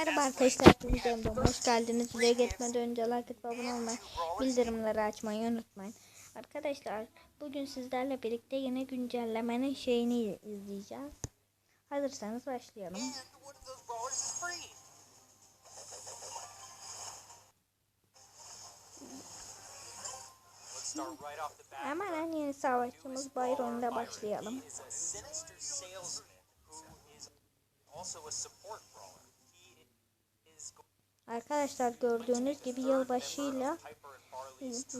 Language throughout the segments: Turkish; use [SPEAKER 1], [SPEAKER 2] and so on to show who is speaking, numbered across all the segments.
[SPEAKER 1] Merhaba arkadaşlar, videomda hoş geldiniz. Videoya geçmeden önce like atıp abone olmayı, bildirimleri açmayı unutmayın. Arkadaşlar, bugün sizlerle birlikte yine güncellemenin şeyini izleyeceğiz. Hazırsanız başlayalım. Hemen en yeni savaşçımız Byron'da başlayalım.
[SPEAKER 2] Also a support brawler.
[SPEAKER 1] Arkadaşlar gördüğünüz gibi yılbaşıyla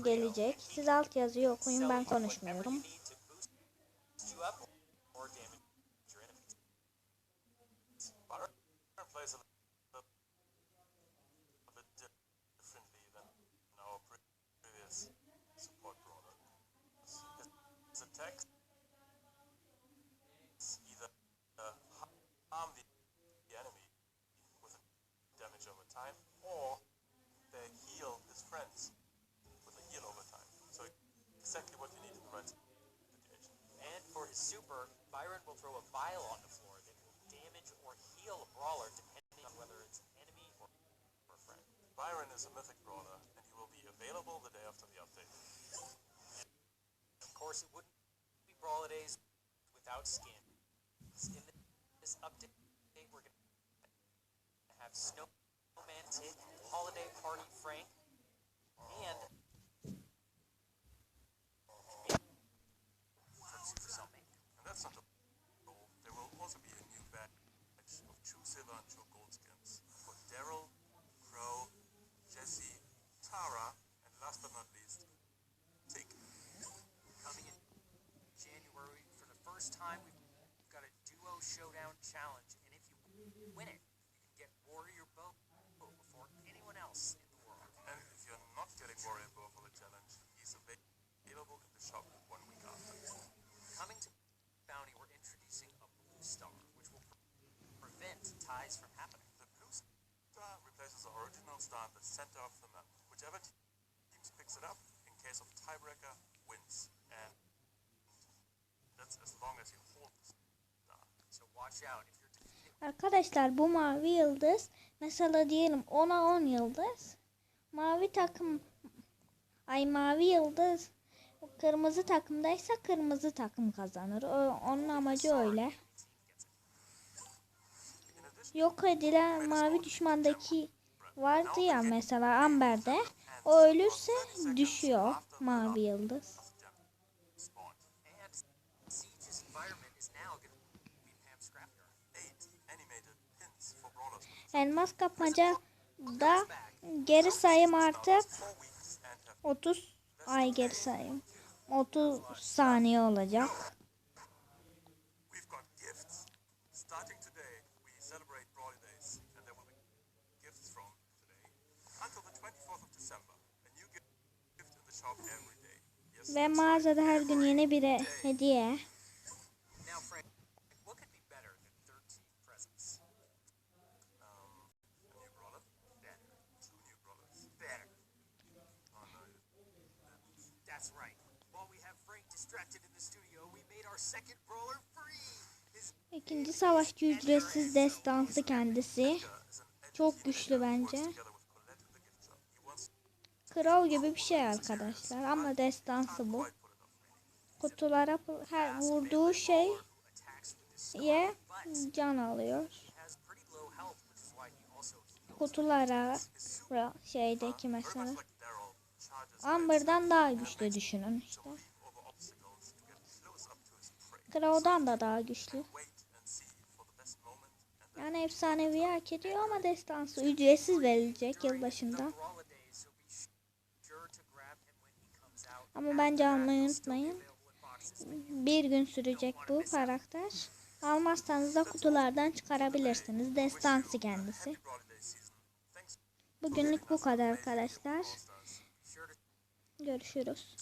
[SPEAKER 1] gelecek. Siz alt yazıyı okuyun ben konuşmuyorum.
[SPEAKER 2] Super, Byron will throw a vial on the floor that will damage or heal a brawler depending on whether it's an enemy or, or a friend.
[SPEAKER 3] Byron is a mythic brawler, and he will be available the day after the update.
[SPEAKER 2] Of course, it wouldn't be Brawler Days without skin. In this update, we're going to have Snowman Holiday Party Frank, star
[SPEAKER 3] in the center of the map. Whichever te- team picks it up, in case of tiebreaker, wins. And that's as long as you hold the star.
[SPEAKER 2] So watch out if you're.
[SPEAKER 1] Arkadaşlar bu mavi yıldız mesela diyelim 10'a 10 yıldız. Mavi takım ay mavi yıldız kırmızı takımdaysa kırmızı takım kazanır. O, onun amacı öyle. Yok edilen mavi düşmandaki vardı ya mesela Amber'de. O ölürse düşüyor mavi yıldız. Elmas kapmaca da geri sayım artık
[SPEAKER 3] Four weeks and have
[SPEAKER 1] 30 ay geri sayım. 30 saniye olacak.
[SPEAKER 3] We
[SPEAKER 2] made our second brawler free. His
[SPEAKER 1] İkinci savaşçı ücretsiz destansı kendisi. Çok güçlü bence. Crow gibi bir şey arkadaşlar ama destansı bu. Kutulara her vurduğu şey ye can alıyor. Kutulara ra- şeydeki mesela. Amber'dan daha güçlü düşünün işte. Crow'dan da daha güçlü. Yani efsanevi hak ediyor ama destansı ücretsiz verilecek yılbaşında. Ama bence almayı unutmayın. Bir gün sürecek bu karakter. Almazsanız da kutulardan çıkarabilirsiniz. Destansı kendisi. Bugünlük bu kadar arkadaşlar. Görüşürüz.